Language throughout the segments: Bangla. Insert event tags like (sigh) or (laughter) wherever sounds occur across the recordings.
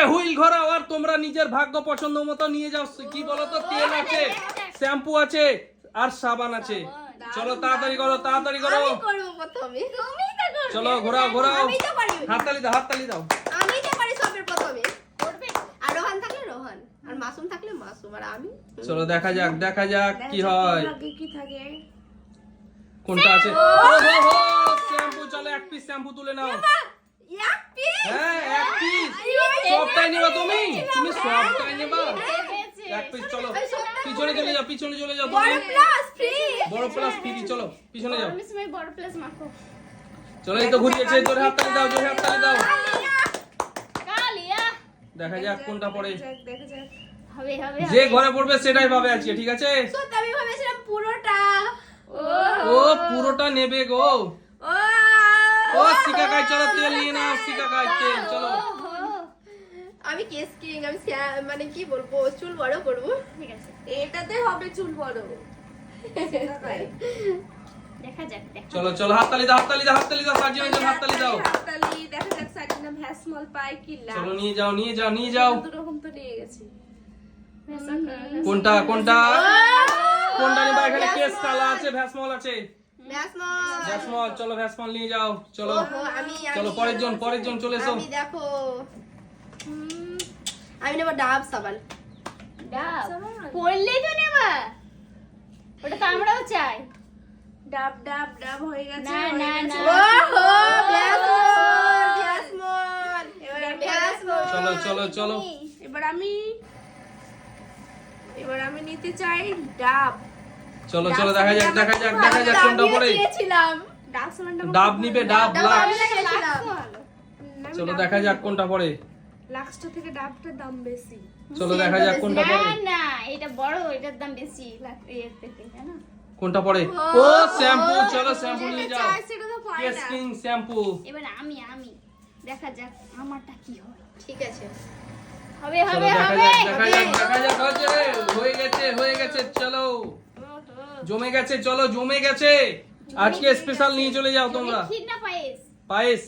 থেকে হুইল ঘোরাও আর তোমরা নিজের ভাগ্য পছন্দ মতো নিয়ে যাও। কি বলো তো তেল আছে শ্যাম্পু আছে আর সাবান আছে। চলো তাড়াতাড়ি করো তাড়াতাড়ি করো। আমি করব প্রথমে। তুমি তো করবে। চলো ঘোরাও ঘোরাও। হাততালি দাও হাততালি দাও। আমি তো পারি সবের প্রথমে। আর রোহান থাকলে রোহান আর মাসুম থাকলে মাসুম আর আমি চলো দেখা যাক দেখা যাক কি হয়। কি থাকে? কোনটা আছে? ও হো হো শ্যাম্পু চলো এক পিস শ্যাম্পু তুলে নাও। এক? হ্যাঁ এক পিস সবটাই নেবা তুমি? তুমি সবটাই নেবা? এক পিস চলো। পিছনে চলে যাও পিছনে চলে যাও বড় প্লাস ফ্রি বড় প্লাস ফ্রি চলো পিছনে যাও। গরমের সময় বড় প্লাস মাখো। চলো এই তো ঘুরিয়েছে হাততালি দাও জোরে হাততালি দাও। কালিয়া! দেখা যাক কোনটা পড়ে। দেখা যাক। হবে হবে যে ঘরে পড়বে সেটাই পাবে আজকে ঠিক আছে? সত্যি আমি ভেবেছিলাম পুরোটা। ও ও পুরোটা নেবে গো। ও ও সিকাকাই চলো তেল নিয়ে নাও সিকাকাই তেল চলো। আমি কেস কিং আমি মানে কি বলব চুল বড় করব। ঠিক আছে। এটাতে হবে চুল বড়। দেখা যাক চলো চলো হাততালি দাও হাততালি দাও হাততালি দাও সাজিয়ে নিয়ে হাততালি দাও। হাততালি দেখা যাক সাজিনা ভ্যাসমল পাই কি লাভ চলো নিয়ে যাও নিয়ে যাও নিয়ে যাও। দু রকম তো নিয়ে গেছি। কোনটা কোনটা? কোনটা নিবা? এখানে কেস কালা আছে ভ্যাসমল আছে। ভ্যাসমল চলো ভ্যাসমল নিয়ে যাও চলো। আমি চলো পরের জন পরের জন চলে এসো। আমি দেখো। আমি নেব ডাব সাবান। ডাব পড়লেই তো নেবা। ওটা তো আমরাও চাই। ডাব ডাব ডাব হয়ে গেছে না, না, না। ওহো ব্যাসমল এবার আমি চলো চলো চলো। এবার আমি এবার আমি নিতে চাই ডাব। চলো চলো দেখা যাক দেখা যাক দেখা যাক কোনটা পড়ে ডাব নিবে ডাব চলো দেখা যাক কোনটা পড়ে লাক্সটা থেকে ডাবটার দাম বেশি। চলো দেখা যাক কোনটা না পড়ে না এটা বড় এটার দাম বেশি। এর থেকে জানো কোনটা পড়ে ও শ্যাম্পু চলো শ্যাম্পু নিয়ে যাও। শ্যাম্পু। এবার আমি আমি। দেখা যাক আমারটা কি হয়। ঠিক আছে। হবে হবে হবে। দেখা যাক দেখা যাক রে। হয়ে গেছে হয়ে গেছে চলো। জমে গেছে চলো জমে গেছে। আজকে স্পেশাল নিয়ে চলে যাও তোমরা। পায়েস।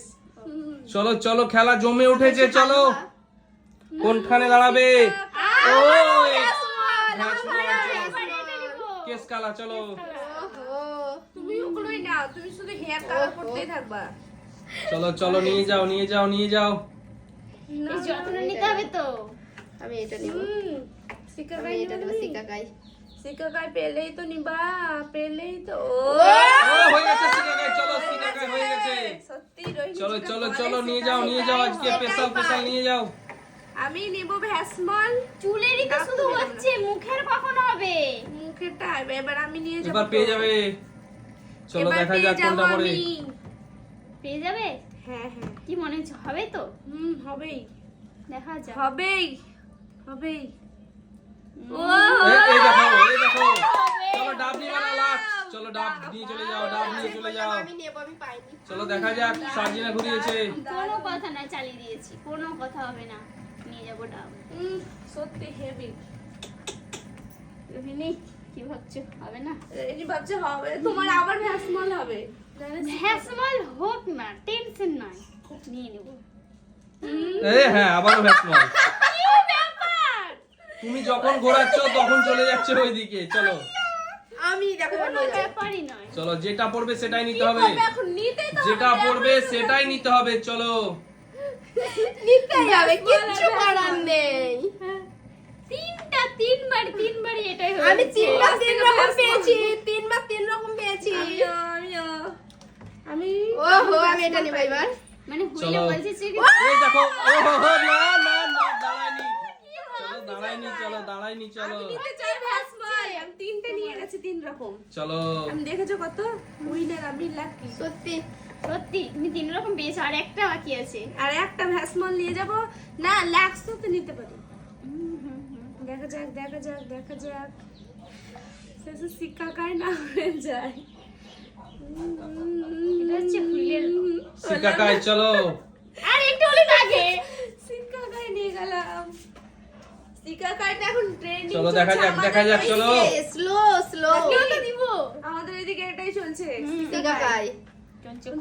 চলো চলো খেলা জমে উঠেছে চলো। কোনখানে দাঁড়াবে? ও কেস কালা চলো। ওহো তুমি ওগুলোই নাও তুমি শুধু হেয়ার কালার করতেই থাকবা। চলো চলো নিয়ে যাও নিয়ে যাও নিয়ে যাও। যত্ন নিতে হবে। তো। আমি এটা নিব। এটা নেব। শিকা গাই পেলেই তো নিবা পেলেই তো হয়ে গেছে সিকাকাই চলো সিকাকাই হয়ে গেছে। সত্যি রোহিণী চলো চলো চলো নিয়ে যাও নিয়ে যাও আজকে স্পেশাল স্পেশাল নিয়ে যাও। আমি নিব ভ্যাসমল চুলেরই তো শুধু হচ্ছে মুখের কখন হবে? মুখেরটা এবার আমি নিয়ে যাব এবার পেয়ে যাবে। চলো এবার দেখা পেয়ে যাক যাব কোনটা পড়ে। আমি। পেয়ে যাবে? হ্যাঁ হ্যাঁ। কি মনে হচ্ছে হবে তো? হুম হবেই। দেখা যাক। হবেই হবেই। ও এই এই দেখো এই দেখো চলো ডাব নিয়ে না লাক্স চলো ডাব নিয়ে চলে যাও ডাব নিয়ে চলে যাও আমি নেব আমি পাইনি চলো দেখা যাক সার্জিনা ঘুরিয়েছে। কোনো কথা না চালিয়ে দিয়েছি। কোনো কথা হবে না। নিয়ে যাব ডাব। সত্যি হেভি রোহিণী কি ভাবছ? হবে না? এই ভাবছে হবে। তোমার আবার ভ্যাসমল হবে। ভ্যাসমল হোক না টেনশন নয়। নিয়ে নেব। এই হ্যাঁ আবারও ভ্যাসমল তুমি যখন ঘোরাচ্ছ তখন চলে যাচ্ছে ওইদিকে। চলো। আমি দেখো। ব্যাপারই নয়। চলো যেটা পড়বে সেটাই নিতে হবে। এখন নিতেই তো যেটা পড়বে সেটাই নিতে হবে চলো। নিতেই হবে কিচ্ছু করার নেই। তিনটা তিনবার তিনবারই এটাই আমি তিনবার তিন রকম পেয়েছি তিনবার তিন রকম পেয়েছি। আমি ওহো আমি এটা নেব এবার। মানে হুইলে চলো। বলছে যে এই দেখো ও হো হো না না চলো দাঁড়ায়নি চলো দাঁড়ায়নি চলো। নিতে চাই ভ্যাসমল আমি তিনটে নিয়ে গেছি তিন রকম। চলো। আমি দেখেছ কত? উইনার আমি লাকি সত্যি সত্যি তুমি তিন রকম পেয়েছ আর একটা বাকি আছে। আর একটা ভ্যাসমল নিয়ে যাব। না লাক্স তো নিতে পারি। দেখা যাক দেখা যাক দেখা যাক। শেষে শিক্ষা কায় না হয়ে যায়। হচ্ছে হুইলের চলো। আর একটু হলে শিক্ষা কায় নিয়ে গেলাম। কায়টা এখন ট্রেনিং চলো দেখা যাক দেখা যাক চলো। স্লো স্লো কেউ দিব আমাদের এদিকে এটাই চলছে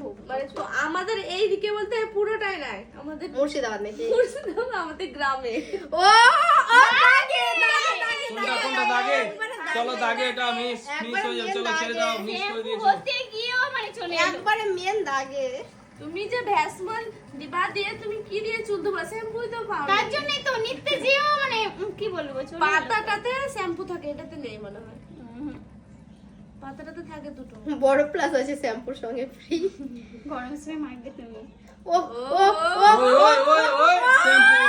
খুব মানে তো আমাদের এই দিকে বলতে পুরোটাই নাই আমাদের মুর্শিদাবাদ নাকি? মুর্শিদাবাদ আমাদের গ্রামে। ও ও দাগে দাগে দাগে কোনটা কোনটা দাগে। চলো দাগে এটা মিস মিস হয়ে যাবে চলো ছেড়ে দাও মিস করে দিয়েছ। একবারে মেন দাগে। তুমি যে ভ্যাসমল দিবা দিয়ে তুমি কি দিয়ে চুল ধোবা শ্যাম্পু তো পাও তার জন্যই তো নিতে যেও মানে কি বলব চলে পাতাটাতে শ্যাম্পু থাকে এটাতে নেই মনে হয়। হুম, পাতাটাতে থাকে দুটো। বড় প্লাস আছে শ্যাম্পুর সঙ্গে ফ্রি গরমের সময় মারবে তুমি। ও ও ও ওই ওই শ্যাম্পু।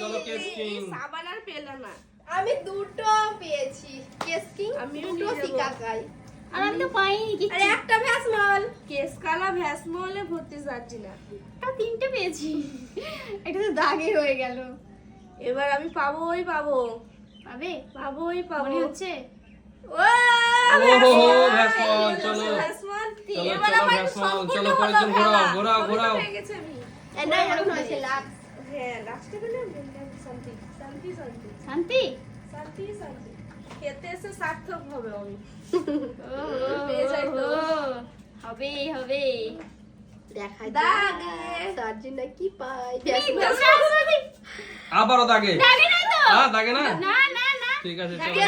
চলো কেস কিং। সাবান আর পেলা না। আমি দুটো পেয়েছি। কেস কিং আমিও দুটো নিয়ে যাব। আর আমি তো পাইনি আরে কিছু একটা ভ্যাসমল কেস কালা ভ্যাসমলে ভর্তি যাচ্ছি না। একটা তিনটে পেয়েছি। এটা তো দাগে হয়ে গেল। এবার আমি পাবোই পাবো। পাবে? পাবোই পাবো। মনে হচ্ছে? হ্যাঁ শান্তি শান্তি শান্তি। শান্তি? শান্তি শান্তি। খেতে এসে সার্থক হবে আমি। পেয়ে যাই তো। হবে হবে দেখা দাগে। যাক সার্জিনা কি পায় এই তো শাশুড়ি। আবারও দাগে। দাগে নাই তো? হ্যাঁ দাগে না? না না না। ঠিক আছে চলো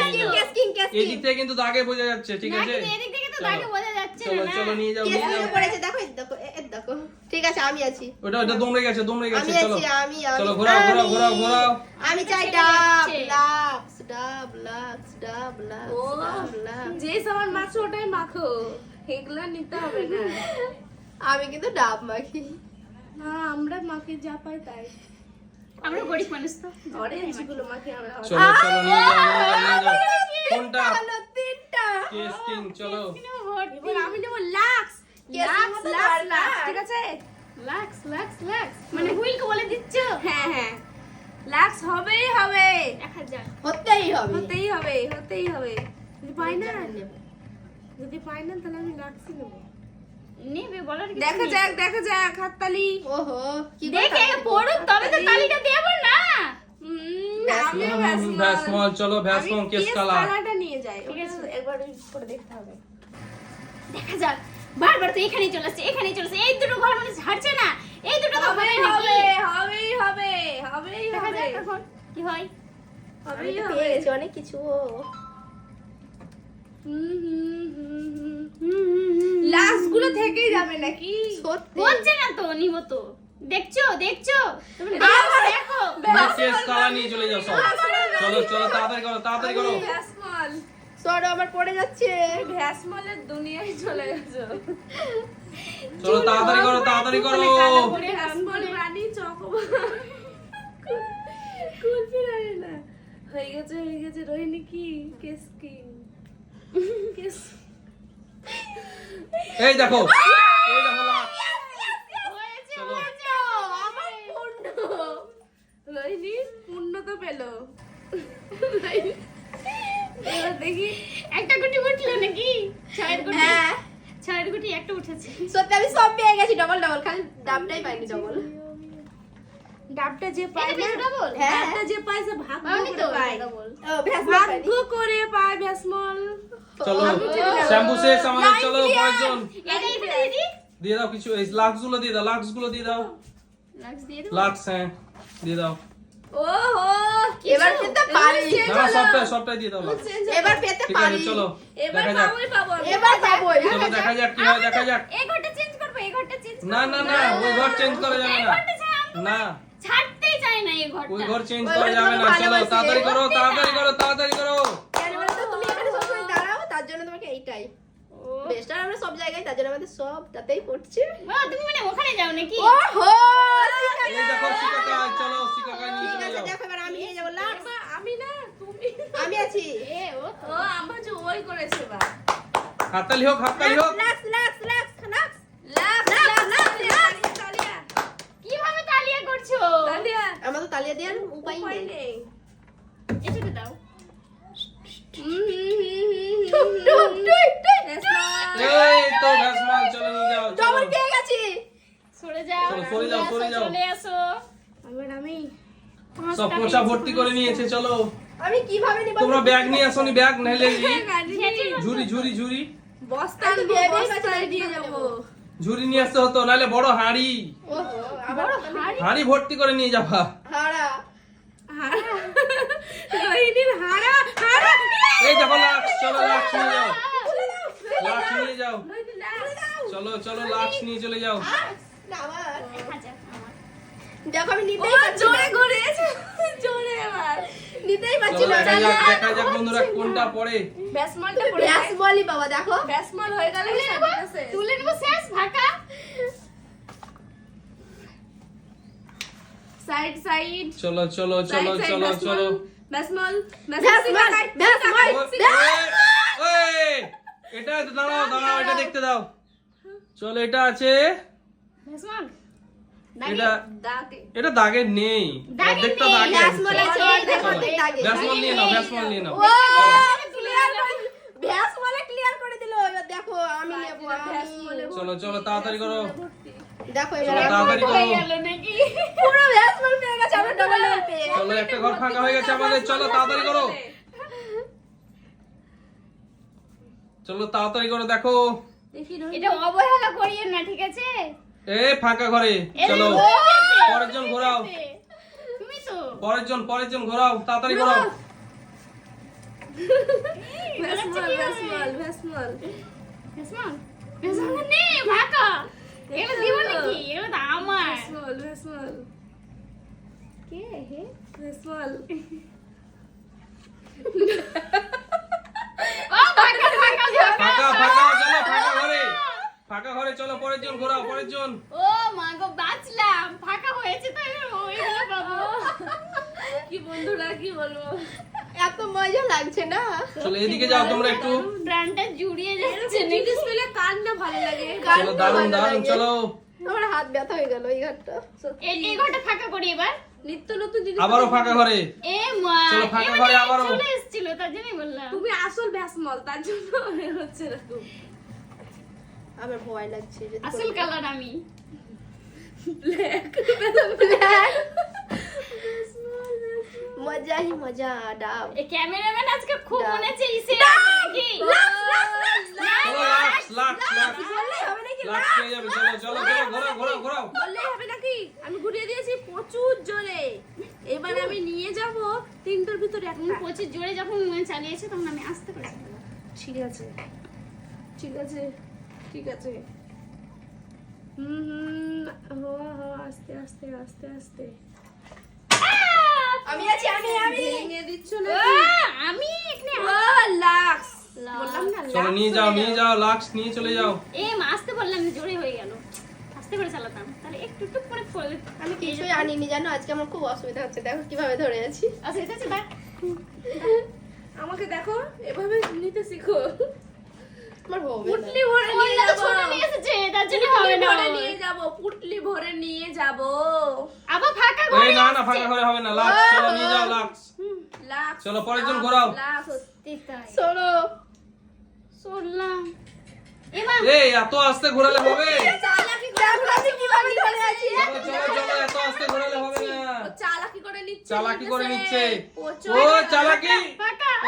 এই দিক থেকে কিন্তু দাগে বোঝা যাচ্ছে ঠিক আছে? কিন্তু এদিক থেকে তো দাগে বোঝা যাচ্ছে না। চলো নিয়ে যাও নিয়ে যাও। পড়েছে দেখো দেখো এ- এ দেখো। ঠিক আছে আমি আছি। ওটা ওটা দমড়ে গেছে দমড়ে গেছে আমি আছি আমি আমি চলো ঘোরাও ঘোরাও ঘোরাও ঘোরাও। আমি চাই ডাব। লাক্স ডাব লাক্স ডাব লাক্স ও ডাব লাক্স যে সামান মাখছো ওটাই মাখো। এগুলা নিতে হবে না। আমি কিন্তু ডাব মাখি। না আমরা মাখি যা পাই তাই। আমরা গরিব মানুষ তো। অরেঞ্জগুলো মাখি আমরা চলো চলো নিয়ে যাও নিয়ে যাও নিয়ে যাও। কোনটা? তিনটা। কেস চলো। এবার আমি নেব লাক্স। লাক্স লাক্স না। লাক্স ঠিক আছে? লাক্স লাক্স লাক্স। মানে হুইলকে বলে দিচ্ছ? হ্যাঁ হ্যাঁ। লাক্স হবেই হবে। হতেই হবে। হতেই হবে হতেই হবে। যদি পাই না যদি পাই না তাহলে আমি লাক্সই নেব। নেবে বলার কিছু দেখা যাক দেখা যাক হাততালি। ওহো কি দেখে পড়ুক তবে তো তালিটা দেবো না। আমিও হুম, হুম, ভ্যাসমল। ভ্যাসমল, চলো, ভ্যাসমল, কেস কেস কালা। কালাটা নিয়ে যাই। ঠিক আছে। একবার করে দেখতে হবে। দেখা যাক। বারবার তো এখানেই চলে আসছে এখানেই চলে আসছে। এই দুটো ঘর মানে ছাড়ছে না। এই দুটো তো হবে হবেই নাকি? হবে হবেই হবে হবেই দেখা হবে যাক এখন কি হয়। হবেই হবে অনেক কিছু। লাক্সগুলো থেকেই যাবে নাকি? সত্যি। হচ্ছে না তো নিব তো দেখছ দেখছ? তুমি দেখো। নিয়ে চলে যাও চলো চলো তাড়াতাড়ি করো তাড়াতাড়ি করো। সরো আমার পড়ে যাচ্ছে। ভ্যাসমলের দুনিয়ায় চলে গেছো। চলো তাড়াতাড়ি করো তাড়াতাড়ি করো। ভ্যাসমল রানী চকোবার কুলফি রানী না। হয়ে গেছে হয়ে গেছে রোহিণী কি? কেস কি? কেস। এই দেখো। এই দেখো লাস্ট হয়েছে চলো। হয়েছে। আমার পূর্ণ। রোহিণী পূর্ণ তো পেল। দেখি একটা গুটি উঠল নাকি? ছয়ের গুটি। হ্যাঁ। ছয়ের গুটি একটা উঠেছে। সত্যি আমি সব পেয়ে গেছি ডবল ডবল খালি ডাবটাই পাইনি ডবল ডাবটা যে পায় না বেশ double? হ্যাঁ। ডাবটা যে পায় সে ভাগ্য করে পায়। double। ও ভ্যাসমল ভাগ্য করে পায় ভ্যাসমল। চলো আমি চলে যাব। শ্যাম্পু শেষ আমাদের চলো কয়েকজন এটা এটা দিদি? দিয়ে দাও কিছু লাক্সগুলো দিয়ে দাও লাক্সগুলো দিয়ে দাও। লাক্স দিয়ে দেবো? লাক্স হ্যাঁ দিয়ে দাও। এবার পেতে পারি। না না সবটাই সবটাই দিয়ে দাও এবার পেতে পারি। চলো এবার পাবোই পাবো এবার পাবোই চলো দেখা যাক কি হয় দেখা যাক। এই ঘরটা চেঞ্জ করব এই ঘরটা চেঞ্জ না না না ওই ঘর চেঞ্জ করা যাবে না। না। ছাড়তেই চাই না এই ঘরটা। ওই ঘর চেঞ্জ করা যাবে না চলো তাড়াতাড়ি করো তাড়াতাড়ি করো তাড়াতাড়ি করো। কেন বলতো তুমি এখানে সবসময় দাঁড়াও তার জন্য তোমাকে এইটাই। বেস্টার আমরা সব জায়গায় তার জন্য আমাদের সব তাতেই পড়ছে। তুমি মানে ওখানে যাও নাকি? ওহো এই দেখো শিকাকা চলো শিকাকা নিয়ে ঠিক আছে দেখো এবার আমি নিয়ে যাব। লাক্স আমি না তুমি আমি আছি। এ ও ও আমার যে ওই করেছে বা হাততালি হোক হাততালি হোক। লাক্স lux lux lux lux lux, lux lux, লাক্স তালিয়া। কীভাবে তালিয়া করছ? তালিয়া। আমার তো তালিয়া দেওয়ার উপায় নেই। এটাকে দাও। এই তো ভ্যাসমাল চলো নিয়ে যাও চলো। পেয়ে গেছি। সরে যাও সরে যাও, সরে যাও। চলে আসো। এবার আমি সব পোঁচা ভর্তি করে নিয়েছে চলো। আমি কীভাবে নিব? তোমরা ব্যাগ নিয়ে আসোনি ব্যাগ নাহলে ঝুরি ঝুরি ঝুরি বস্তা বস্তা নিয়ে দিয়ে যাব যাব। ঝুড়ি নিয়ে আসতে হতো নাহলে বড় হাঁড়ি। হাড়ি? হাঁড়ি? ভর্তি করে নিয়ে যাবা। হারা। হাড়া? রোহিণীর (laughs) হাড়া হাড়া এই দেখো লাক্স চলো লাক্স নিয়ে যাও। লাক্স নিয়ে যাও। চলো চলো লাক্স নিয়ে চলে যাও। না, আবার। হাজার আমার। দেখো আমি ও নিতেই পারছি জোরে না। ঘুরেছে জোরে এবার। নিতেই পারছি চলো না দেখা যাক দেখা যাক বন্ধুরা কোনটা পড়ে। ব্যাসমলটা পড়ে। ব্যাস বলি বাবা দেখো। ব্যাসমল হয়ে গেলে তুলে নেব, তুলে নেব শেষ ফাঁকা। Side side. চলো চলো চলো চলো চলো। ব্যাসমল বল, ও- ব্যাস। ওই, ওই, এটা দাঁড়াও দাঁড়াও এটা দেখতে দাও। চলো এটা আছে? এটা দাগে। এটা দাগে নেই। দাগে অর্ধেকটা নিয়ে নাও নিয়ে নাও। ও, clear করে- ব্যাস বলে clear করে দিলো। এবার দেখো, আমি নেব, আমি- চলো চলো তাড়াতাড়ি করো। দেখো এবার তাড়াতাড়ি করো। পুরো ব্যাস পেয়ে গেছে, আমরা double double পেয়ে চলো একটা ঘর ফাঁকা হয়ে গেছে আমাদের চলো তাড়াতাড়ি করো। চলো তাড়াতাড়ি করো দেখো। এটা অবহেলা করিয়ে না ঠিক আছে? এ ফাঁকা ঘরে। চলো। পরের জন ঘোরাও। তুমি তো। পরের জন পরের জন ঘোরাও। তাড়াতাড়ি ঘোরাও। ভেসমল ভেসমল ফাঁকা। দিব নাকি? তো আমার। ব্যাসমল কে? হে? ও ফাঁকা। ফাঁকা ফাঁকা ফাঁকা চলো ফাঁকা ঘরে। ফাঁকা ঘরে চলো পরের জন ঘোরাও পরের জন। ও মা গো বাঁচলাম। ফাঁকা হয়েছে তো ওইগুলো পাবো। কি বন্ধুরা কি বলব? এত মজা লাগছে না? চলো এদিকে যাও তোমরা একটু। প্রাণটা জুড়িয়ে যাচ্ছে এরকম পেলে কার না ভালো লাগে। চলো আমার হাত ব্যথা হয়ে গেল এই ঘরটা। এই এই ঘরটা ফাঁকা করি এবার। নিত্য নতুন জিনিস আবারও ফাঁকা ঘরে এ মা চলো, ফাঁকা ঘরে আবারও। চলে এসেছিল তার জন্যই বললাম তুমি আসল ব্যাসমল তার জন্য হচ্ছে এরকম আমার ভয় লাগছে আসল কালার আমি ব্ল্যাক মজা হি মজা ডাব এই ক্যামেরাম্যান আজকে খুব। মনে হচ্ছে ইসে চলো লাক্স লাক্স লাক্স বললেই হবে নাকি লাক্স পেয়ে যাবে চলো চলো চলো ঘোরাও ঘোরাও ঘোরাও বললেই হবে নাকি আমি ঘুরিয়ে দিয়েছি প্রচুর জোরে। এবার আমি নিয়ে যাব তিনটার ভিতরে এখন প্রচুর জোরে যখন চালিয়েছে তখন আমি আসতে করে ঠিক আছে। ঠিক আছে। ঠিক আছে। হুম আস্তে আস্তে আস্তে আস্তে। আমি আছি আমি আমি। ভেঙে দিচ্ছ না আমি এখানে ও লাক্স। বললাম না চলো নিয়ে যাও নিয়ে যাও লাক্স নিয়ে চলে যাও। এ আসতে বললাম জোরে হয়ে আস্তে করে চালাতাম। তাহলে একটু টুক করে আমি কিছুই আনিনি জানো? আজকে আমার খুব অসুবিধা হচ্ছে। দেখো কীভাবে ধরে আছি। আচ্ছা এটা আছে দেখ আমাকে দেখো এভাবে নিতে শিখো। আমার হবে পুটলি ভরে নিয়ে ওইটা ছোট নিয়ে এসেছে তার জন্য হবে না। ভরে নিয়ে যাব পুটলি ভরে নিয়ে যাব। আবার ফাঁকা ঘরে না না ফাঁকা ঘরে হবে না। লাক্স চলো নিয়ে যাও লাক্স লাক্স চলো, পরের জন ঘোরাও। লাক্স সত্যি তাই। শোনো। শুনলাম। এই এত আস্তে ঘোরালে হবে। চালাকি করে নিচ্ছে চালাকি করে নিচ্ছে। ও চালাকি?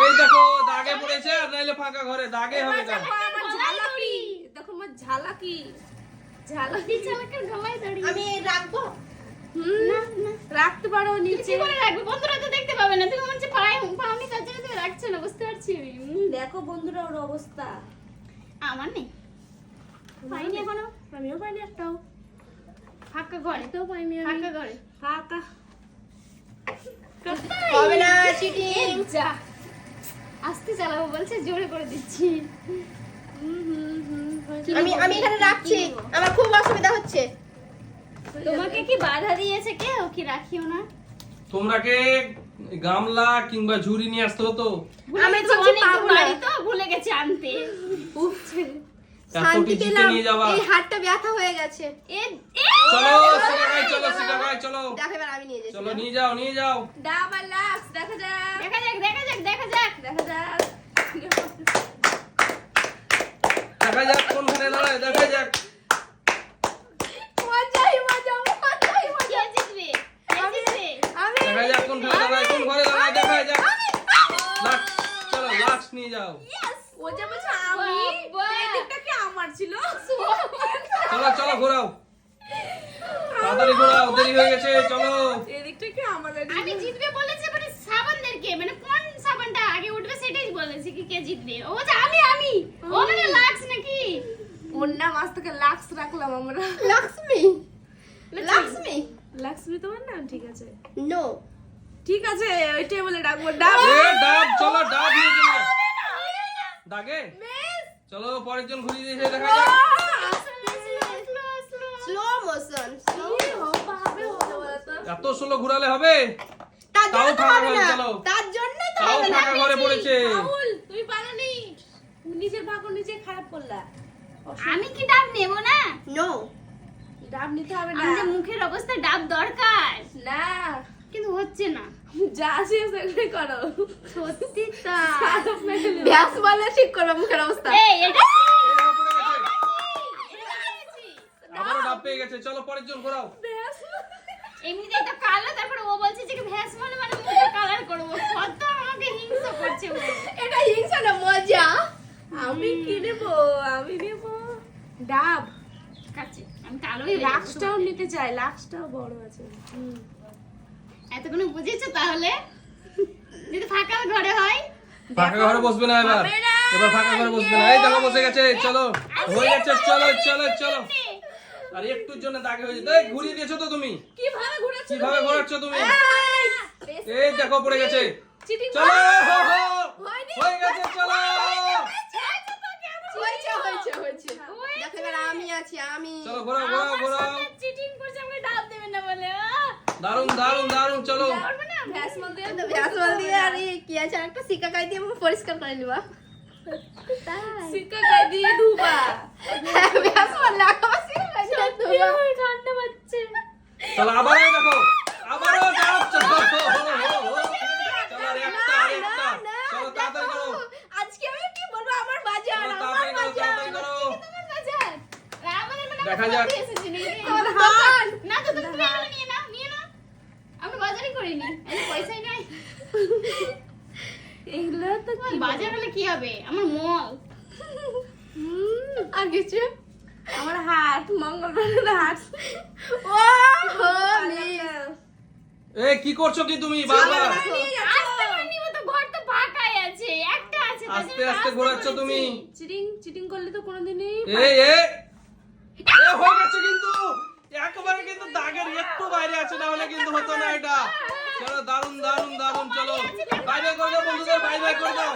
এই দেখো দাগে পড়েছে আর নাইলে ফাঁকা ঘরে দাগে হবে না দেখো আমার ঝালাকি। দেখো আমার ঝালাকি। ঝালাকি। চালাকের গলায় দাঁড়িয়ে আমি রাখব? রাখতে পারো নিচে নিচে। করে রাখবে? বন্ধুরা তো দেখতে পাবে না। তুমি মনে পাওনি তার জন্য তুমি রাখছো না বুঝতে পারছি উম, দেখো বন্ধুরা ওর অবস্থা। আমার নেই। পাইনি এখনও। আমিও পাইনি একটাও। ফাঁকা ঘরে। একটাও পাইনি ফাঁকা ঘরে। ফাঁকা। হবে না চিটিং যা। আস্তে চালাবো বলছে জোরে করে দিচ্ছি। আমি আমি এখানে রাখছি। আমার খুব অসুবিধা হচ্ছে। তোমাকে কি বাধা দিয়েছে কেউ কি রাখিও না? তোমরা কে গামলা কিংবা ঝুড়ি নিয়ে আসতে হতো? আমি অনেক পাবো না। বাড়ি তো ভুলে গেছি আনতে। এতটি এই হাতটা ব্যথা হয়ে গেছে। এ এ চলো চলো চলো আমি নিয়ে যাচ্ছি চলো নিয়ে যাও নিয়ে যাও। ডাব লাক্স দেখা যাক। দেখা যাক দেখা যাক দেখা যাক। দেখা যাক। দেখা যাক কোনখানে দাঁড়ায় দেখা যাক। মজাই মজা মজাই মজা। কে জিতবে? কে জিতবে? আমি দেখা যাক কোন ঘরে দেখা যাক। চলো লাক্স নিয়ে যাও। ও যা বলছে আমি। এদিকটা কি আমার ছিল? চলো চলো ঘোরাও। তাড়াতাড়ি ঘোরাও দেরি হয়ে গেছে চলো। এদিকটা কি আমাদের আমি জিতবে বলেছে মানে সাবানদেরকে মানে কোন সাবানটা আগে উঠবে সেটাই বলেছে কি কে জিতবে। ও যে আমি আমি। ও মানে লাক্স নাকি? ওর নাম আজ থেকে লাক্স রাখলাম আমরা। লক্ষ্মী লক্ষ্মী লাক্সমি? তোমার নাম ঠিক আছে? নো ঠিক আছে ওই টেবিলে ডাকবো ডাক। ডাব চলো ডাব নিয়ে চলো। ডাকে চলো পরের জন ঘুরিয়ে দিয়েছে দেখা যাক। স্লো মোশন তো। এত ষোলো ঘুরালে হবে? তাও জন্য ফাঁকা হবে ঘরে চলো। তার জন্যই তো তাও ফাঁকা ঘরে পড়েছে। তুমি পারোনি। নিজের ভাগ্য নিজে খারাপ করলা। আমি কি ডাব নেব না? নো ডাব নিতে হবে না। আমাদের মুখের অবস্থা ডাব দরকার। না। কিন্তু হচ্ছে না। যা আছে সেগুলো করো। সত্যি ব্যাস বলে ঠিক করবে মুখের অবস্থা। এই এটা আবারও ডাব পেয়ে গেছে চলো পরের জন ঘোরাও। এমনিতেই তো কালো তারপরে ও বলছে যে ভ্যাস মানে মানে মুখে কালার করব। কত আমাকে হিংসা করছে এটা হিংসা না মজা। আমি কি নেব? আমি নেব। ডাব। কাছে আমি কালোই লাক্সটাও নিতে চাই লাক্সটাও বড় আছে। হুম। এতক্ষণ বুঝেছ তাহলে? যদি ফাঁকা ঘরে হয়? ফাঁকা ঘরে বসবে না এবার। এবার ফাঁকা ঘরে বসবে না। এই দেখো বসে গেছে চলো। হয়ে গেছে চলো চলো চলো। আর একটুর জন্য দাগে হয়ে যেত ঘুরিয়ে দিয়েছ তো তুমি। কীভাবে ঘুরেছো কীভাবে ঘোরাচ্ছ তুমি? এই দেখো পড়ে গেছে। চলো হো, হো। হয়ে গেছে চলো। হয়েছে হয়েছে হয়েছে। দেখো এবার আমি আছি আমি। চলো ঘোরাও ঘোরাও ঘোরাও। চিটিং করছে আমাকে ডাব দেবেন না বলে! দারুণ দারুণ দারুণ চলো। দিয়ে আর কি আছে একটা সিকা কাই দিয়ে পরিষ্কার করে। নিবা সিক্কা কাই দিয়ে ধুবা ব্যাস লাগাবা সিকা কাই দিয়ে ধোবা। ঠান্ডা চলো দেখো আবারও চলো যাক। হাত না তো তুমি নিয়ে আমরা বাজারই করিনি এই পয়সাই নাই। এগুলো তো তোমার বাজার হলে কি হবে? আমার মল। আর কিছু? আমার হাত মঙ্গলবার হাত। ও এ কি করছ কি তুমি? বারবার আসতে আস্তে ঘোরাচ্ছ তুমি। চিটিং চিটিং করলে তো কোনোদিনই এ এ এ হয়ে গেছে কিন্তু। একেবারে কিন্তু দাগের একটু বাইরে আছে না হলে কিন্তু হতো না এটা। চলো দারুণ দারুণ দারুণ চলো। বাইরে বাই করে দাও, বন্ধুদের বাই বাই করে দাও।